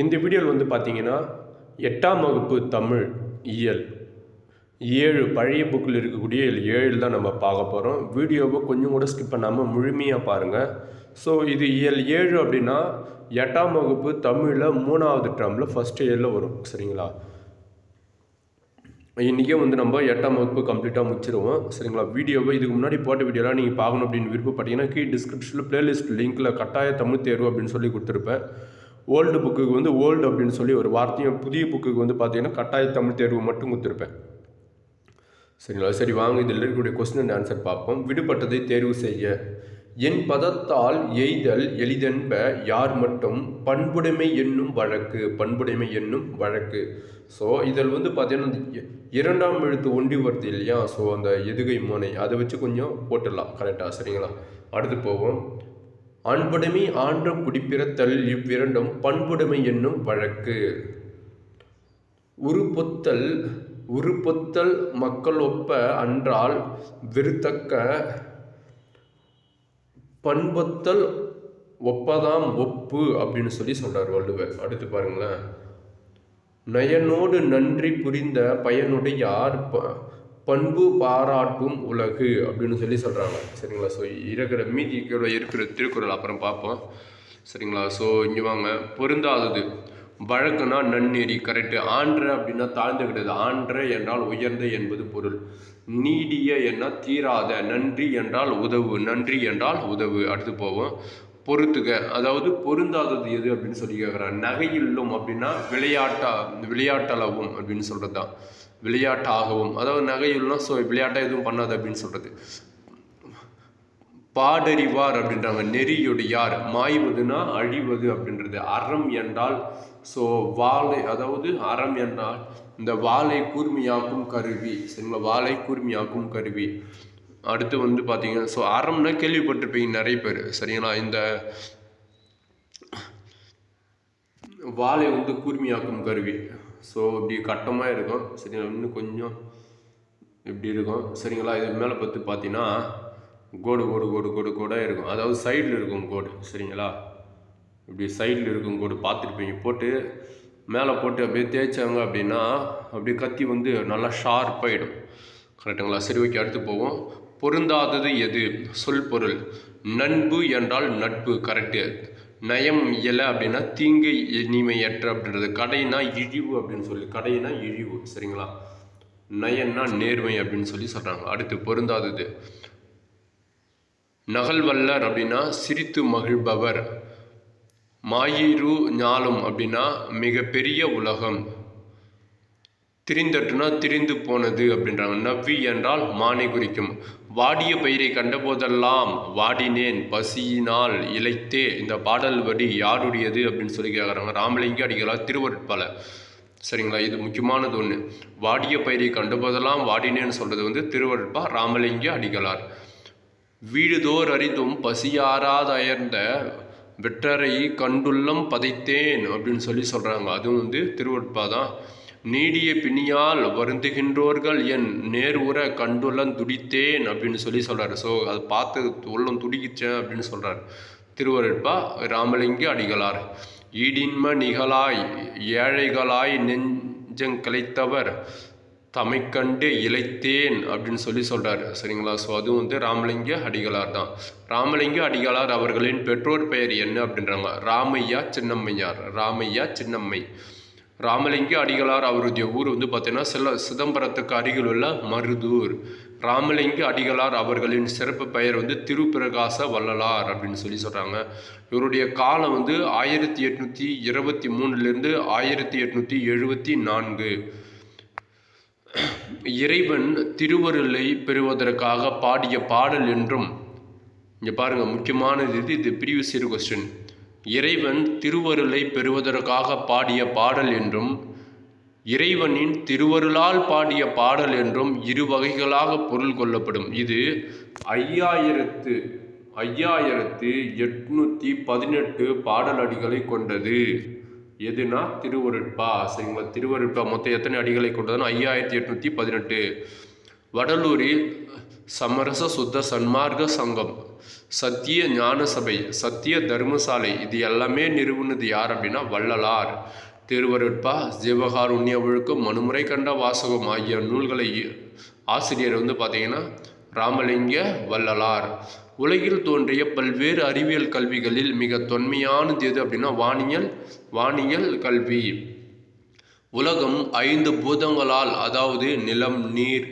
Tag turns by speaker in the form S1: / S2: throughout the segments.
S1: இந்த வீடியோவில் வந்து பார்த்தீங்கன்னா எட்டாம் வகுப்பு தமிழ் இயல் ஏழு பழைய புக்கில் இருக்கக்கூடிய ஏழு தான் நம்ம பார்க்க போகிறோம் வீடியோவை கொஞ்சம் கூட ஸ்கிப் பண்ணாமல் முழுமையாக பாருங்கள் ஸோ இது இயல் ஏழு அப்படின்னா எட்டாம் வகுப்பு தமிழில் மூணாவது டேர்மில் ஃபஸ்ட் இயரில் வரும் சரிங்களா இன்றைக்கே வந்து நம்ம எட்டாம் வகுப்பு கம்ப்ளீட்டாக முடிச்சிருவோம் சரிங்களா வீடியோவை இதுக்கு முன்னாடி போட்ட வீடியோலாம் நீங்கள் பார்க்கணும் அப்படின்னு விருப்பப்பட்டீங்கன்னா கீ டிஸ்கிரிப்ஷனில் ப்ளேலிஸ்ட் லிங்க்கில் கட்டாய தமிழ் தேர்வு அப்படின்னு சொல்லி கொடுத்துருப்பேன் ஓல்டு புக்குக்கு வந்து ஓல்டு அப்படின்னு சொல்லி ஒரு வார்த்தையும் புதிய புக்குக்கு வந்து பார்த்தீங்கன்னா கட்டாய தமிழ் தேர்வு மட்டும் கொடுத்துருப்பேன் சரிங்களா சரி வாங்க இதில் இருக்கக்கூடிய கொஸ்டின் அண்ட் ஆன்சர் பார்ப்போம் விடுபட்டதை தேர்வு செய்ய என் பதத்தால் எய்தல் எளிதென்ப யார் மட்டும் பண்புடைமை என்னும் வழக்கு பண்புடைமை என்னும் வழக்கு ஸோ இதில் வந்து பார்த்தீங்கன்னா இரண்டாம் எழுத்து ஒண்டி வருது இல்லையா ஸோ அந்த எதுகை மோனை அதை வச்சு கொஞ்சம் போட்டுடலாம் கரெக்டாக சரிங்களா அடுத்து போவோம் அன்புடைமை ஆன்ற குடிப்பிறத்தல் இவ்விரண்டும் பண்புடைமை என்னும் வழக்கு உருப்பொத்தல் உருப்பொத்தல் மக்கள் ஒப்ப அன்றால் விருத்தக்க பண்பொத்தல் ஒப்பதாம் ஒப்பு அப்படின்னு சொல்லி சொல்கிறார் வள்ளுவர் அடுத்து பாருங்களேன் நயனோடு நன்றி புரிந்த பயனுடையார் ப பண்பு பாராட்டும் உலகு அப்படின்னு சொல்லி சொல்கிறாங்க சரிங்களா ஸோ இருக்கிற மீதி இருக்கிற திருக்குறள் அப்புறம் பார்ப்போம் சரிங்களா ஸோ இங்கே வாங்க பொருந்தாதது வழக்குனா நன்னெறி கரெக்டு ஆன்ற அப்படின்னா தாழ்ந்து கிடையாது ஆன்ற என்றால் உயர்ந்த என்பது பொருள் நீடிய என்ன தீராத நன்றி என்றால் உதவு நன்றி என்றால் உதவு அடுத்து போவோம் பொறுத்துக்க அதாவது பொருந்தாதது எது அப்படின்னு சொல்லி கேட்குறாங்க நகையில்லும் அப்படின்னா விளையாட்டா விளையாட்டளவும் அப்படின்னு சொல்கிறது தான் விளையாட்டாகவும் அதாவது நகையுள்னா ஸோ விளையாட்டாக எதுவும் பண்ணாது அப்படின்னு சொல்கிறது பாடறிவார் அப்படின்றாங்க நெறியுடையார் மாய்வதுனா அழிவது அப்படின்றது அறம் என்றால் ஸோ வாழை அதாவது அறம் என்றால் இந்த வாழை கூர்மையாக்கும் கருவி சரிங்களா வாழை கூர்மையாக்கும் கருவி அடுத்து வந்து பார்த்தீங்கன்னா ஸோ அறம்னா கேள்விப்பட்டிருப்பீங்க நிறைய பேர் சரிங்களா இந்த வாழை வந்து கூர்மையாக்கும் கருவி ஸோ இப்படி கட்டமாக இருக்கும் சரிங்களா இன்னும் கொஞ்சம் இப்படி இருக்கும் சரிங்களா இது மேலே பார்த்து பார்த்தீங்கன்னா கோடு கோடு கோடு கோடு கோடாக இருக்கும் அதாவது சைடில் இருக்கும் கோடு சரிங்களா இப்படி சைடில் இருக்கும் கோடு பார்த்துருப்பீங்க போட்டு மேலே போட்டு அப்படியே தேய்ச்சாங்க அப்படின்னா அப்படியே கத்தி வந்து நல்லா ஷார்ப்பாகிடும் கரெக்டுங்களா சரி ஓகே அடுத்து போவோம் பொருந்தாதது எது சொல் பொருள் நண்பு என்றால் நட்பு கரெக்டு நயம் இயல அப்படின்னா தீங்கு இனிமையற்ற அப்படின்றது கடைனா இழிவு அப்படின்னு சொல்லி கடைனா இழிவு சரிங்களா நயன்னா நேர்மை அப்படின்னு சொல்லி சொல்கிறாங்க அடுத்து பொருந்தாதது நகல்வல்லர் அப்படின்னா சிரித்து மகிழ்பவர் மாயிரு ஞாலம் அப்படின்னா மிகப்பெரிய உலகம் திரிந்தட்டுனா திரிந்து போனது அப்படின்றாங்க நவ்வி என்றால் மானை குறிக்கும் வாடிய பயிரை கண்டபோதெல்லாம் வாடினேன் பசியினால் இழைத்தே இந்த பாடல் வரி யாருடையது அப்படின்னு சொல்லி கேட்குறாங்க ராமலிங்க அடிகளார் திருவருட்பாலை சரிங்களா இது முக்கியமானது ஒன்று வாடிய பயிரை கண்டபோதெல்லாம் வாடினேன்னு சொல்கிறது வந்து திருவருட்பா ராமலிங்க அடிகளார் வீடுதோர் அறிந்தும் பசியாராதயர்ந்த வெற்றரை கண்டுள்ளம் பதைத்தேன் அப்படின்னு சொல்லி சொல்கிறாங்க அதுவும் வந்து திருவருட்பா தான் நீடிய பிணியால் வருந்துகின்றோர்கள் என் நேர் உற கண்டுள்ளன் துடித்தேன் அப்படின்னு சொல்லி சொல்கிறார் ஸோ அதை பார்த்து உள்ளம் துடிக்கிச்சேன் அப்படின்னு சொல்கிறார் திருவருட்பா ராமலிங்க அடிகளார் ஈடின்ம நிகழாய் ஏழைகளாய் நெஞ்சங் கலைத்தவர் கண்டு இழைத்தேன் அப்படின்னு சொல்லி சொல்கிறாரு சரிங்களா ஸோ அதுவும் வந்து ராமலிங்க அடிகளார் தான் ராமலிங்க அடிகளார் அவர்களின் பெற்றோர் பெயர் என்ன அப்படின்றாங்க ராமையா சின்னம்மையார் ராமையா சின்னம்மை ராமலிங்க அடிகளார் அவருடைய ஊர் வந்து பார்த்தீங்கன்னா சில சிதம்பரத்துக்கு அருகில் உள்ள மருதூர் ராமலிங்க அடிகளார் அவர்களின் சிறப்பு பெயர் வந்து திருப்பிரகாச வள்ளலார் அப்படின்னு சொல்லி சொல்கிறாங்க இவருடைய காலம் வந்து ஆயிரத்தி எட்நூற்றி இருபத்தி மூணுலேருந்து ஆயிரத்தி எட்நூற்றி எழுபத்தி நான்கு இறைவன் திருவருளை பெறுவதற்காக பாடிய பாடல் என்றும் இங்கே பாருங்கள் முக்கியமானது இது இது ப்ரீவியஸ் இயர் கொஸ்டின் இறைவன் திருவருளை பெறுவதற்காக பாடிய பாடல் என்றும் இறைவனின் திருவருளால் பாடிய பாடல் என்றும் இரு வகைகளாக பொருள் கொள்ளப்படும் இது ஐயாயிரத்து ஐயாயிரத்து எட்நூற்றி பதினெட்டு பாடல் அடிகளை கொண்டது எதுனா திருவருட்பா சரிங்களா திருவருட்பா மொத்தம் எத்தனை அடிகளை கொண்டதுன்னா ஐயாயிரத்தி எட்நூற்றி பதினெட்டு வடலூரில் சமரச சுத்த சன்மார்க்க சங்கம் சத்திய ஞான சபை சத்திய தர்மசாலை இது எல்லாமே நிறுவனது யார் அப்படின்னா வள்ளலார் திருவருட்பா உண்ணிய ஒழுக்கம் மனுமுறை கண்ட வாசகம் ஆகிய நூல்களை ஆசிரியர் வந்து பார்த்தீங்கன்னா ராமலிங்க வள்ளலார் உலகில் தோன்றிய பல்வேறு அறிவியல் கல்விகளில் மிக தொன்மையானது எது அப்படின்னா வானியல் வானியல் கல்வி உலகம் ஐந்து பூதங்களால் அதாவது நிலம் நீர்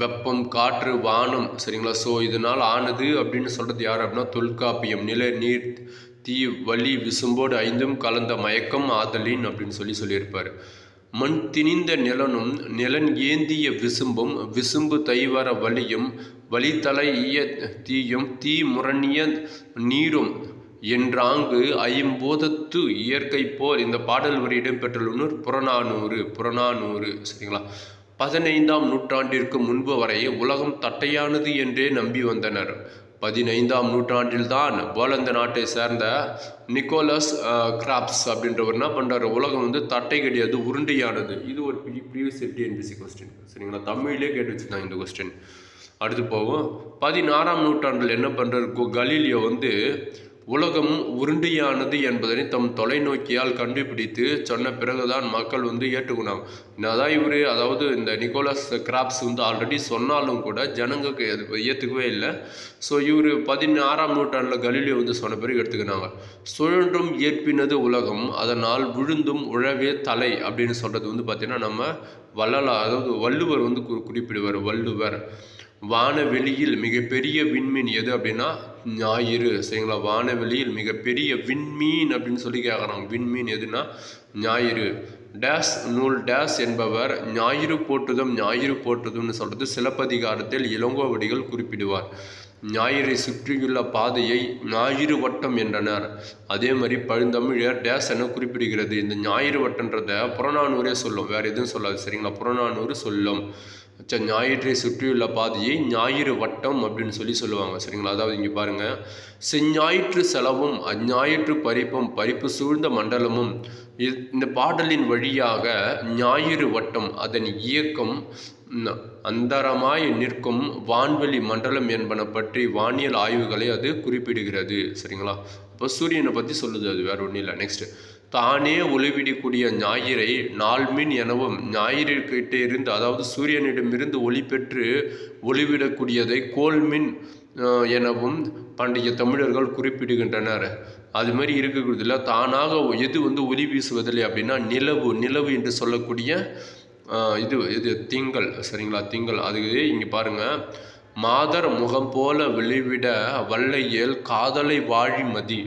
S1: வெப்பம் காற்று வானம் சரிங்களா ஸோ இதனால் ஆனது அப்படின்னு சொல்கிறது யார் அப்படின்னா தொல்காப்பியம் நில நீர் தீ வலி விசும்போடு ஐந்தும் கலந்த மயக்கம் ஆதலின் அப்படின்னு சொல்லி சொல்லியிருப்பார் மண் திணிந்த நிலனும் நிலன் ஏந்திய விசும்பும் விசும்பு தைவர வலியும் வலித்தலை ஈய தீயும் தீ முரணிய நீரும் என்றாங்கு ஐம்போதத்து இயற்கை போல் இந்த பாடல் வரி இடம்பெற்றுள்ள புறநானூறு புறநானூறு சரிங்களா பதினைந்தாம் நூற்றாண்டிற்கு முன்பு வரை உலகம் தட்டையானது என்றே நம்பி வந்தனர் பதினைந்தாம் நூற்றாண்டில்தான் போலந்த நாட்டை சேர்ந்த நிக்கோலஸ் கிராப்ஸ் அப்படின்றவர் என்ன பண்ணுறாரு உலகம் வந்து தட்டை கிடையாது உருண்டையானது இது ஒரு ப்ரீவியஸ் எப்படி என்பிசி கொஸ்டின் சரிங்களா தமிழ்லேயே கேட்டு வச்சுருந்தாங்க இந்த கொஸ்டின் அடுத்து போவோம் பதினாறாம் நூற்றாண்டில் என்ன பண்ணுறது கலீலியோ வந்து உலகம் உருண்டியானது என்பதனை தம் தொலைநோக்கியால் கண்டுபிடித்து சொன்ன பிறகுதான் மக்கள் வந்து ஏற்றுக்கொண்டாங்க அதான் இவர் அதாவது இந்த நிக்கோலஸ் கிராப்ஸ் வந்து ஆல்ரெடி சொன்னாலும் கூட ஜனங்களுக்கு ஏற்றுக்கவே இல்லை ஸோ இவர் பதினாறாம் நூற்றாண்டில் கலிலியோ வந்து சொன்ன பிறகு எடுத்துக்கினாங்க சுழன்றும் ஏற்பினது உலகம் அதனால் விழுந்தும் உழவே தலை அப்படின்னு சொல்கிறது வந்து பார்த்திங்கன்னா நம்ம வள்ளலா அதாவது வள்ளுவர் வந்து குறிப்பிடுவார் வள்ளுவர் வானவெளியில் மிகப்பெரிய விண்மீன் எது அப்படின்னா ஞாயிறு சரிங்களா வானவெளியில் மிகப்பெரிய விண்மீன் அப்படின்னு சொல்லி கேட்குறாங்க விண்மீன் எதுனா ஞாயிறு டேஸ் நூல் டேஸ் என்பவர் ஞாயிறு போற்றுதும் ஞாயிறு போற்றுதும்னு சொல்கிறது சிலப்பதிகாரத்தில் இளங்கோவடிகள் குறிப்பிடுவார் ஞாயிறை சுற்றியுள்ள பாதையை ஞாயிறு வட்டம் என்றனர் அதே மாதிரி பழுந்தமிழர் டேஸ் என குறிப்பிடுகிறது இந்த ஞாயிறு வட்டன்றத புறநானூரே சொல்லும் வேறு எதுவும் சொல்லாது சரிங்களா புறநானூறு சொல்லும் ஸோ ஞாயிற்றை சுற்றியுள்ள பாதையை ஞாயிறு வட்டம் அப்படின்னு சொல்லி சொல்லுவாங்க சரிங்களா அதாவது இங்கே பாருங்கள் செஞ்ஞாயிற்று செலவும் அஞ்ஞாயிற்று பறிப்பும் பறிப்பு சூழ்ந்த மண்டலமும் இந்த பாடலின் வழியாக ஞாயிறு வட்டம் அதன் இயக்கம் அந்தரமாய் நிற்கும் வான்வெளி மண்டலம் என்பன பற்றி வானியல் ஆய்வுகளை அது குறிப்பிடுகிறது சரிங்களா இப்போ சூரியனை பற்றி சொல்லுது அது வேறு ஒன்றும் இல்லை நெக்ஸ்ட்டு தானே ஒளிவிடக்கூடிய ஞாயிறை நாள்மின் எனவும் ஞாயிறுக்கிட்டே இருந்து அதாவது சூரியனிடமிருந்து ஒளி பெற்று ஒளிவிடக்கூடியதை கோல்மின் எனவும் பண்டைய தமிழர்கள் குறிப்பிடுகின்றனர் அது மாதிரி இருக்கக்கூடிய தானாக எது வந்து ஒளி வீசுவதில்லை அப்படின்னா நிலவு நிலவு என்று சொல்லக்கூடிய இது இது திங்கள் சரிங்களா திங்கள் அது இங்கே பாருங்கள் மாதர் முகம் போல வெளிவிட வல்லையேல் காதலை வாழிமதி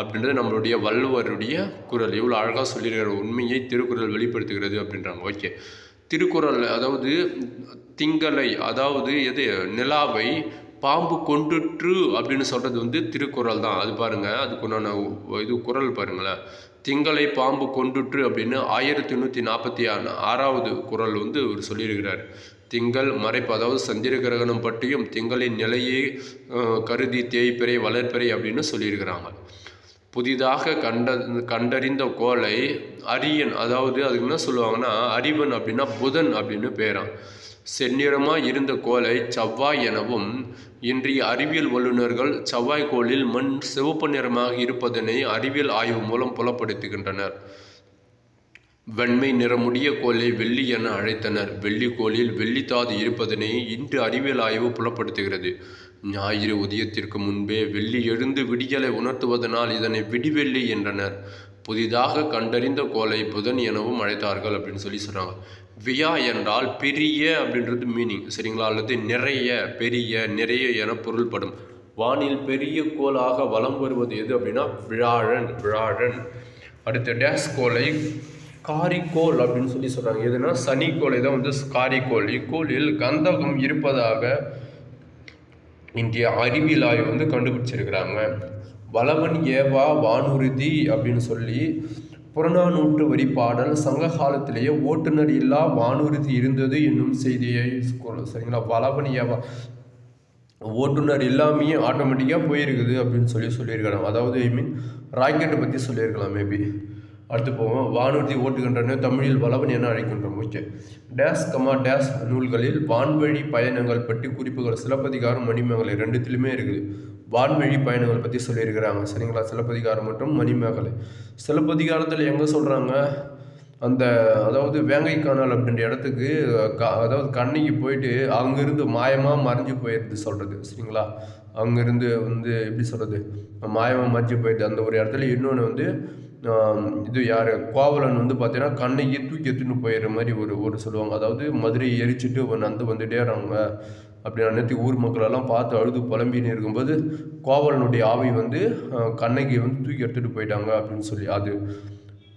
S1: அப்படின்றது நம்மளுடைய வள்ளுவருடைய குரல் இவ்வளோ அழகாக சொல்லியிருக்கிற உண்மையை திருக்குறள் வெளிப்படுத்துகிறது அப்படின்றாங்க ஓகே திருக்குறள் அதாவது திங்களை அதாவது எது நிலாவை பாம்பு கொண்டுற்று அப்படின்னு சொல்கிறது வந்து திருக்குறள் தான் அது பாருங்கள் அதுக்குண்டான இது குரல் பாருங்களேன் திங்களை பாம்பு கொண்டுற்று அப்படின்னு ஆயிரத்தி நூற்றி நாற்பத்தி ஆறாவது குரல் வந்து இவர் சொல்லியிருக்கிறார் திங்கள் மறைப்பு அதாவது சந்திர கிரகணம் பற்றியும் திங்களின் நிலையை கருதி தேய்பிறை வளர்ப்பிறை அப்படின்னு சொல்லியிருக்கிறாங்க புதிதாக கண்ட கண்டறிந்த கோளை அரியன் அதாவது அதுக்கு என்ன சொல்லுவாங்கன்னா அறிவன் அப்படின்னா புதன் அப்படின்னு பேரான் செந்நிறமாக இருந்த கோளை செவ்வாய் எனவும் இன்றைய அறிவியல் வல்லுநர்கள் செவ்வாய் கோளில் மண் சிவப்பு நிறமாக இருப்பதனை அறிவியல் ஆய்வு மூலம் புலப்படுத்துகின்றனர் வெண்மை நிறமுடிய கோளை வெள்ளி என அழைத்தனர் வெள்ளி கோளில் வெள்ளி தாது இருப்பதனை இன்று அறிவியல் ஆய்வு புலப்படுத்துகிறது ஞாயிறு உதயத்திற்கு முன்பே வெள்ளி எழுந்து விடியலை உணர்த்துவதனால் இதனை விடிவெள்ளி என்றனர் புதிதாக கண்டறிந்த கோலை புதன் எனவும் அழைத்தார்கள் அப்படின்னு சொல்லி சொல்கிறாங்க வியா என்றால் பெரிய அப்படின்றது மீனிங் சரிங்களா அல்லது நிறைய பெரிய நிறைய என பொருள்படும் வானில் பெரிய கோலாக வலம் வருவது எது அப்படின்னா விழாழன் விழாழன் அடுத்த டேஸ் கோலை காரிக்கோள் அப்படின்னு சொல்லி சொல்கிறாங்க எதுனா சனிக்கோலை தான் வந்து காரிக்கோல் இக்கோளில் கந்தகம் இருப்பதாக இன்றைய அறிவியல் ஆய்வு வந்து கண்டுபிடிச்சிருக்கிறாங்க வளவன் ஏவா வானூர்தி அப்படின்னு சொல்லி புறநானூற்று வரி பாடல் சங்க காலத்திலேயே ஓட்டுநர் இல்லா வானூர்தி இருந்தது என்னும் செய்தியை சரிங்களா வளவன் ஏவா ஓட்டுநர் இல்லாமையே ஆட்டோமேட்டிக்காக போயிருக்குது அப்படின்னு சொல்லி சொல்லியிருக்கலாம் அதாவது ஐ மீன் ராக்கெட்டை பற்றி சொல்லியிருக்கலாம் மேபி அடுத்து போவோம் வானூர்தி ஓட்டுகின்றன தமிழில் வளவன் என அழைக்கின்றோம் ஓகே டேஸ் கமா டேஸ் நூல்களில் வான்வழி பயணங்கள் பற்றி குறிப்புகள் சிலப்பதிகாரம் மணிமேகலை ரெண்டுத்திலுமே இருக்குது வான்வழி பயணங்கள் பற்றி சொல்லியிருக்கிறாங்க சரிங்களா சிலப்பதிகாரம் மற்றும் மணிமேகலை சிலப்பதிகாரத்தில் எங்கே சொல்கிறாங்க அந்த அதாவது வேங்கை காணல் அப்படின்ற இடத்துக்கு க அதாவது கண்ணைக்கு போயிட்டு அங்கேருந்து மாயமாக மறைஞ்சு போயிடுது சொல்கிறது சரிங்களா அங்கேருந்து வந்து எப்படி சொல்கிறது மாயமாக மறைஞ்சு போயிடுது அந்த ஒரு இடத்துல இன்னொன்று வந்து இது யார் கோவலன் வந்து பார்த்தீங்கன்னா கண்ணையே தூக்கி எடுத்துன்னு போயிடுற மாதிரி ஒரு ஒரு சொல்லுவாங்க அதாவது மதுரையை எரிச்சிட்டு நந்து வந்துட்டே இருக்காங்க அப்படி அன்னைக்கு ஊர் மக்களெல்லாம் பார்த்து அழுது புலம்பின்னு இருக்கும்போது கோவலனுடைய ஆவி வந்து கண்ணகி வந்து தூக்கி எடுத்துகிட்டு போயிட்டாங்க அப்படின்னு சொல்லி அது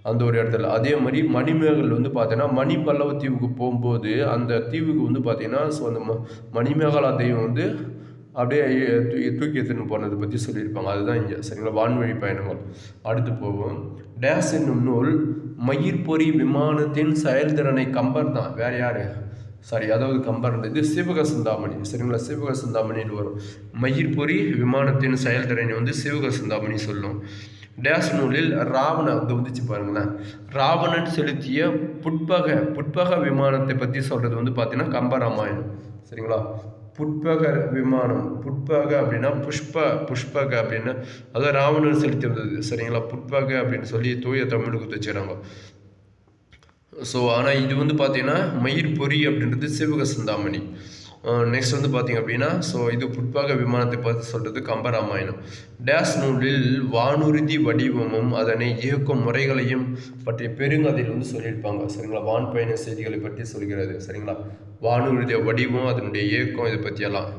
S1: அந்த ஒரு இடத்துல அதே மாதிரி மணிமேகல் வந்து பார்த்தீங்கன்னா பல்லவ தீவுக்கு போகும்போது அந்த தீவுக்கு வந்து பார்த்தீங்கன்னா ஸோ அந்த ம மணிமேகலா தெய்வம் வந்து அப்படியே தூக்கி எடுத்துன்னு போனதை பற்றி சொல்லியிருப்பாங்க அதுதான் இங்கே சரிங்களா வான்வழி பயணங்கள் அடுத்து போவோம் டேஸ் என்னும் நூல் மயிர்பொறி விமானத்தின் செயல்திறனை கம்பர் தான் வேறு யார் சாரி அதாவது கம்பர் இது சிவக சிந்தாமணி சரிங்களா சிவக சிந்தாமணின்னு வரும் மயிர்பொறி விமானத்தின் செயல்திறனை வந்து சிவக சிந்தாமணி சொல்லும் டேஸ் நூலில் ராவணன் வந்து வந்துச்சு பாருங்களேன் ராவணன் செலுத்திய புட்பக புட்பக விமானத்தை பற்றி சொல்கிறது வந்து பார்த்தீங்கன்னா கம்பராமாயணம் சரிங்களா புட்பக விமானம் புட்பக அப்படின்னா புஷ்ப புஷ்பக அப்படின்னா அதான் ராவணன் செலுத்தி வந்தது சரிங்களா புட்பக அப்படின்னு சொல்லி தூய தமிழுக்கு வச்சுக்கிறாங்க ஸோ ஆனால் இது வந்து பார்த்தீங்கன்னா மயிர் பொறி அப்படின்றது சிவக சிந்தாமணி நெக்ஸ்ட் uh, வந்து பார்த்திங்க அப்படின்னா ஸோ இது புட்பாக விமானத்தை பார்த்து சொல்கிறது கம்பராமாயணம் டேஸ் நூலில் வானுறுதி வடிவமும் அதனை இயக்கும் முறைகளையும் பற்றிய பெருங்கதையில் வந்து சொல்லியிருப்பாங்க சரிங்களா வான் பயண செய்திகளை பற்றி சொல்கிறது சரிங்களா வானுறுதிய வடிவம் அதனுடைய இயக்கம் இதை பற்றியெல்லாம்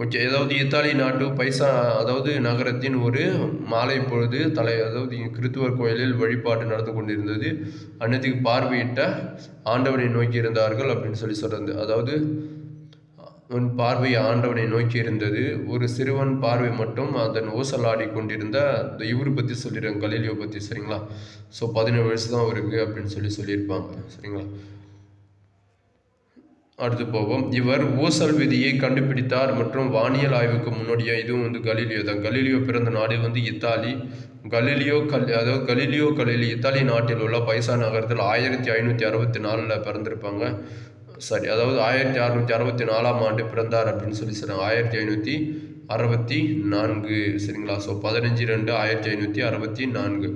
S1: முக்கிய ஏதாவது இத்தாலி நாட்டு பைசா அதாவது நகரத்தின் ஒரு மாலை பொழுது தலை அதாவது கிறித்துவர் கோயிலில் வழிபாடு நடந்து கொண்டிருந்தது அன்னத்துக்கு பார்வையிட்ட ஆண்டவனை நோக்கி இருந்தார்கள் அப்படின்னு சொல்லி சொல்கிறது அதாவது உன் பார்வை ஆண்டவனை நோக்கி இருந்தது ஒரு சிறுவன் பார்வை மட்டும் அதன் ஆடி கொண்டிருந்த அந்த இவரு பற்றி சொல்லிடுறாங்க கலீலியோ பற்றி சரிங்களா ஸோ பதினேழு வயசு தான் அவருக்கு அப்படின்னு சொல்லி சொல்லியிருப்பாங்க சரிங்களா அடுத்து போவோம் இவர் ஊசல் விதியை கண்டுபிடித்தார் மற்றும் வானியல் ஆய்வுக்கு முன்னோடியாக இதுவும் வந்து கலீலியோ தான் கலீலியோ பிறந்த நாடு வந்து இத்தாலி கலீலியோ கல் அதாவது கலீலியோ கலீலி இத்தாலி நாட்டில் உள்ள பைசா நகரத்தில் ஆயிரத்தி ஐநூற்றி அறுபத்தி நாலில் பிறந்திருப்பாங்க சாரி அதாவது ஆயிரத்தி அறுநூற்றி அறுபத்தி நாலாம் ஆண்டு பிறந்தார் அப்படின்னு சொல்லி சொன்னாங்க ஆயிரத்தி ஐநூற்றி அறுபத்தி நான்கு சரிங்களா ஸோ பதினஞ்சு ரெண்டு ஆயிரத்தி ஐநூற்றி அறுபத்தி நான்கு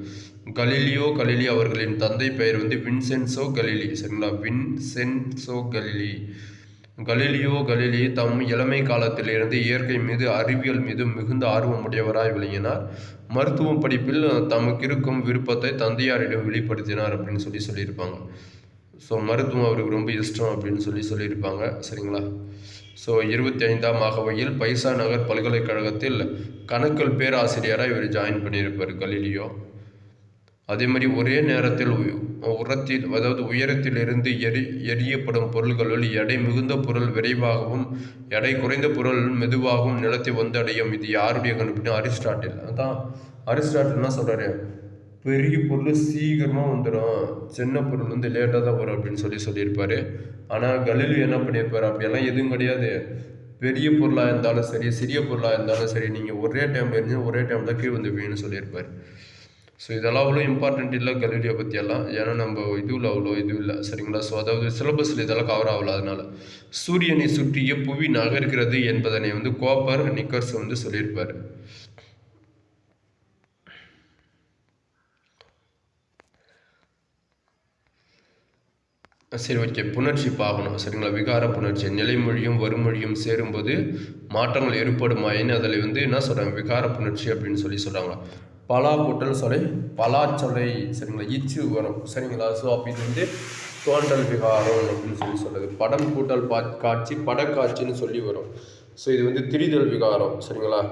S1: கலிலியோ கலிலி அவர்களின் தந்தை பெயர் வந்து வின்சென்சோ கலிலி சரிங்களா வின்சென்சோ கலிலி கலிலியோ கலிலி தம் இளமை காலத்திலிருந்து இயற்கை மீது அறிவியல் மீது மிகுந்த ஆர்வமுடையவராய் விளங்கினார் மருத்துவம் படிப்பில் தமக்கு இருக்கும் விருப்பத்தை தந்தையாரிடம் வெளிப்படுத்தினார் அப்படின்னு சொல்லி சொல்லியிருப்பாங்க ஸோ மருத்துவம் அவருக்கு ரொம்ப இஷ்டம் அப்படின்னு சொல்லி சொல்லியிருப்பாங்க சரிங்களா ஸோ இருபத்தி ஐந்தாம் ஆகவையில் பைசா நகர் பல்கலைக்கழகத்தில் கணக்கல் பேராசிரியராக இவர் ஜாயின் பண்ணியிருப்பார் கலிலியோ அதே மாதிரி ஒரே நேரத்தில் உரத்தில் அதாவது உயரத்தில் இருந்து எரி எரியப்படும் பொருள்களுள் எடை மிகுந்த பொருள் விரைவாகவும் எடை குறைந்த பொருள் மெதுவாகவும் நிலத்தை வந்தடையும் இது யாருடைய கண்டுபிடிக்கும் அரிஸ்டாட்டில் அதான் அரிஸ்டாட்டில்னா சொல்கிறாரு பெரிய பொருள் சீக்கிரமாக வந்துடும் சின்ன பொருள் வந்து லேட்டாக தான் வரும் அப்படின்னு சொல்லி சொல்லியிருப்பார் ஆனால் கலிலு என்ன பண்ணியிருப்பார் அப்படியெல்லாம் எதுவும் கிடையாது பெரிய பொருளாக இருந்தாலும் சரி சிறிய பொருளாக இருந்தாலும் சரி நீங்கள் ஒரே டைம் எரிஞ்சு ஒரே டைம் தான் கீழே வந்து வீணும்னு சொல்லியிருப்பார் ஸோ இதெல்லாம் அவ்வளோ இம்பார்ட்டண்ட் இல்லை கலீலியோ பற்றியெல்லாம் ஏன்னா நம்ம இதுவில் அவ்வளோ இது இல்லை சரிங்களா ஸோ அதாவது சிலபஸில் இதெல்லாம் கவர் ஆகல அதனால் சூரியனை சுற்றிய புவி நகர்கிறது என்பதனை வந்து கோப்பர் நிக்கர்ஸ் வந்து சொல்லியிருப்பார் சரி ஓகே புணர்ச்சி பாவனம் சரிங்களா விகார புணர்ச்சி நிலைமொழியும் வறுமொழியும் சேரும்போது மாற்றங்கள் ஏற்படுமாயின்னு அதில் வந்து என்ன சொல்கிறாங்க விகார புணர்ச்சி அப்படின்னு சொல்லி சொல்கிறாங்க பலா கூட்டல் சொலை பலாச்சொலை சரிங்களா இச்சு வரும் சரிங்களா ஸோ அப்படி வந்து தோன்றல் விகாரம் அப்படின்னு சொல்லி சொல்கிறது படம் கூட்டல் பா காட்சி படக்காட்சின்னு சொல்லி வரும் ஸோ இது வந்து திரிதல் விகாரம் சரிங்களா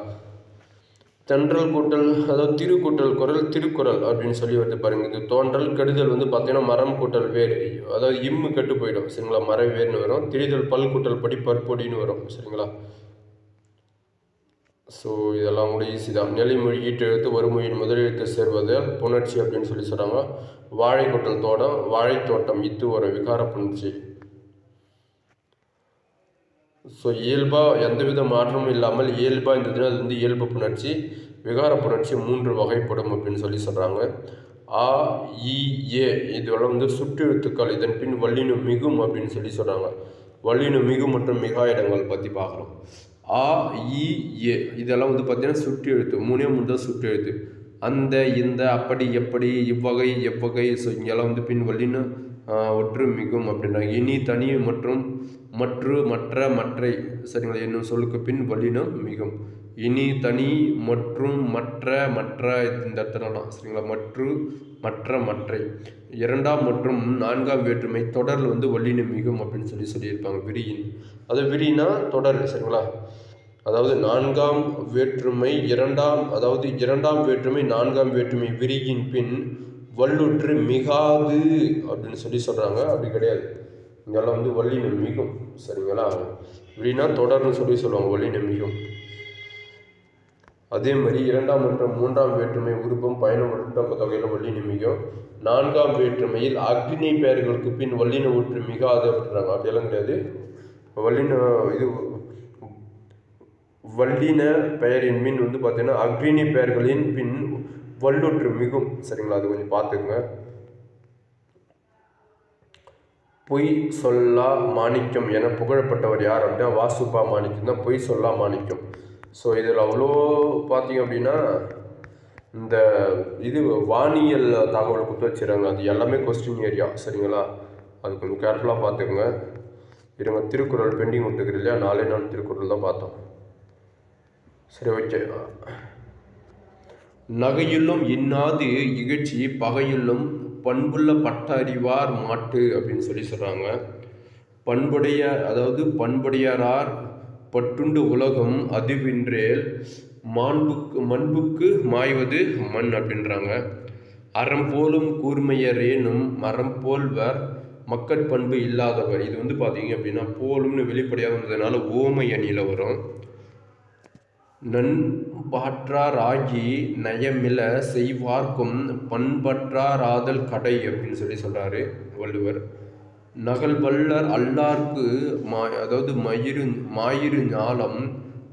S1: தென்றல் கூட்டல் அதாவது திருக்கூட்டல் குரல் திருக்குறள் அப்படின்னு சொல்லி வந்து பாருங்கள் இது தோன்றல் கெடுதல் வந்து பார்த்தீங்கன்னா மரம் கூட்டல் வேறு அதாவது இம்மு கெட்டு போயிடும் சரிங்களா மர வேர்னு வரும் திரிதல் பல் கூட்டல் படி பற்பொடின்னு வரும் சரிங்களா ஸோ இதெல்லாம் கூட ஈஸி தான் நெல்லிமொழி ஈட்டு எழுத்து வறுமொழியின் முதல் சேர்வது புணர்ச்சி அப்படின்னு சொல்லி சொல்கிறாங்க வாழை கூட்டல் தோட்டம் வாழைத்தோட்டம் இத்து வர விகார புணர்ச்சி ஸோ இயல்பாக எந்தவித மாற்றமும் இல்லாமல் இயல்பாக இந்த தினத்தில் வந்து இயல்பு புணர்ச்சி விகார புணர்ச்சி மூன்று வகைப்படும் அப்படின்னு சொல்லி சொல்கிறாங்க ஆ இ ஏ இதெல்லாம் வந்து சுற்று எழுத்துக்கள் இதன் பின் வள்ளினு மிகும் அப்படின்னு சொல்லி சொல்கிறாங்க வள்ளினு மிகும் மற்றும் மிகா இடங்கள் பற்றி பார்க்குறோம் ஆ இ ஏ இதெல்லாம் வந்து பார்த்திங்கன்னா சுற்று எழுத்து மூணே மூணு தான் சுற்று எழுத்து அந்த இந்த அப்படி எப்படி இவ்வகை எவ்வகை ஸோ இங்கெல்லாம் வந்து பின் வல்லினு ஒற்றுமிக்கும் அப்படின்றாங்க இனி தனி மற்றும் மற்று மற்ற மற்றை சரிங்களா என்னும் சொல்லுக்கு பின் வல்லினம் மிகும் இனி தனி மற்றும் மற்ற மற்ற இந்த இடத்துலலாம் சரிங்களா மற்று மற்ற மற்றை இரண்டாம் மற்றும் நான்காம் வேற்றுமை தொடரில் வந்து வல்லினம் மிகும் அப்படின்னு சொல்லி சொல்லியிருப்பாங்க விரியின் அது விரினா தொடர் சரிங்களா அதாவது நான்காம் வேற்றுமை இரண்டாம் அதாவது இரண்டாம் வேற்றுமை நான்காம் வேற்றுமை விரியின் பின் வல்லுற்று மிகாது அப்படின்னு சொல்லி சொல்கிறாங்க அப்படி கிடையாது இங்கெல்லாம் வந்து வள்ளி மிகும் சரிங்களா இப்படின்னா தொடர்னு சொல்லி சொல்லுவாங்க வள்ளி மிகும் அதே மாதிரி இரண்டாம் மற்றும் மூன்றாம் வேற்றுமை உருப்பம் பயணம் உட்டம் தொகையில் வள்ளி மிகும் நான்காம் வேற்றுமையில் அக்னி பெயர்களுக்கு பின் வள்ளின ஊற்று மிகாது அப்படின்றாங்க அப்படியெல்லாம் கிடையாது வள்ளின இது வள்ளின பெயரின் மின் வந்து பார்த்தீங்கன்னா அக்னி பெயர்களின் பின் வல்லுற்று மிகும் சரிங்களா அது கொஞ்சம் பார்த்துக்குங்க பொய் சொல்லா மாணிக்கம் என புகழப்பட்டவர் யார் அப்படின்னா வாசுபா மாணிக்கம் தான் பொய் சொல்லா மாணிக்கம் ஸோ இதில் அவ்வளோ பார்த்தீங்க அப்படின்னா இந்த இது வானியல் தகவல் கொடுத்து வச்சுருங்க அது எல்லாமே கொஸ்டின் ஏரியா சரிங்களா அது கொஞ்சம் கேர்ஃபுல்லாக பார்த்துக்கோங்க இருங்க திருக்குறள் பெண்டிங் விட்டுக்கிற இல்லையா நாலே நாள் திருக்குறள் தான் பார்த்தோம் சரி ஓகே நகையுள்ளும் இன்னாது இகழ்ச்சி பகையுள்ளும் பண்புள்ள பட்டறிவார் மாட்டு அப்படின்னு சொல்லி சொல்கிறாங்க பண்புடைய அதாவது பண்புடையாரார் பட்டுண்டு உலகம் அதுவின்றேல் மாண்புக்கு மண்புக்கு மாய்வது மண் அப்படின்றாங்க அறம் போலும் கூர்மையரேனும் மரம் போல்வர் மக்கட் பண்பு இல்லாதவர் இது வந்து பார்த்தீங்க அப்படின்னா போலும்னு வெளிப்படையாக வந்ததுனால ஓமை அணியில் வரும் நண்பாற்றாராகி நயமில செய்வார்க்கும் பண்பற்றாராதல் கடை அப்படின்னு சொல்லி சொல்கிறாரு வள்ளுவர் நகல்வல்லர் அல்லார்க்கு மா அதாவது மயிரு மாயிறு ஞாலம்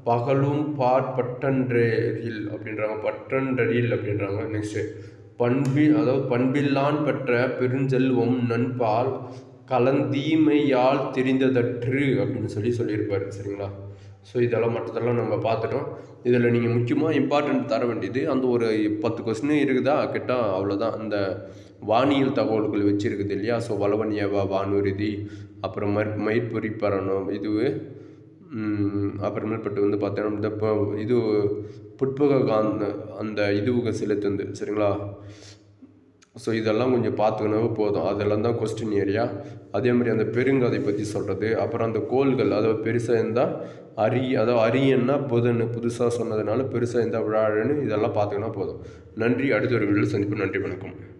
S1: பகலும் பார் பட்டன்றரில் அப்படின்றாங்க பற்றன்றில் அப்படின்றாங்க நெக்ஸ்ட் பண்பி அதாவது பண்பில்லான் பெற்ற பெருஞ்செல்வம் நண்பால் கலந்தீமையால் தெரிந்ததற்று அப்படின்னு சொல்லி சொல்லியிருப்பார் சரிங்களா ஸோ இதெல்லாம் மற்றதெல்லாம் நம்ம பார்த்துட்டோம் இதில் நீங்கள் முக்கியமாக இம்பார்ட்டண்ட் தர வேண்டியது அந்த ஒரு பத்து கொஸ்டின் இருக்குதா கேட்டால் அவ்வளோதான் அந்த வானியல் தகவல்கள் வச்சுருக்குது இல்லையா ஸோ வளவனியவா வானூர்தி அப்புறம் மற் மயிற்பொறி பரணம் இது அப்புறமேற்பட்டு வந்து பார்த்தோன்னா இந்த இப்போ இது புட்பக காந்த அந்த இதுவுக செலுத்துந்து சரிங்களா ஸோ இதெல்லாம் கொஞ்சம் பார்த்துக்கணும் போதும் அதெல்லாம் தான் கொஸ்டின் ஏரியா அதே மாதிரி அந்த பெருங்கதை பற்றி சொல்கிறது அப்புறம் அந்த கோள்கள் அதாவது பெருசாக இருந்தால் அரி அதாவது அரியன்னா புதன் புதுசாக சொன்னதுனால பெருசாக எந்த விழான்னு இதெல்லாம் பார்த்துக்கினா போதும் நன்றி அடுத்த ஒரு வீடியோவில் சந்திப்போம் நன்றி வணக்கம்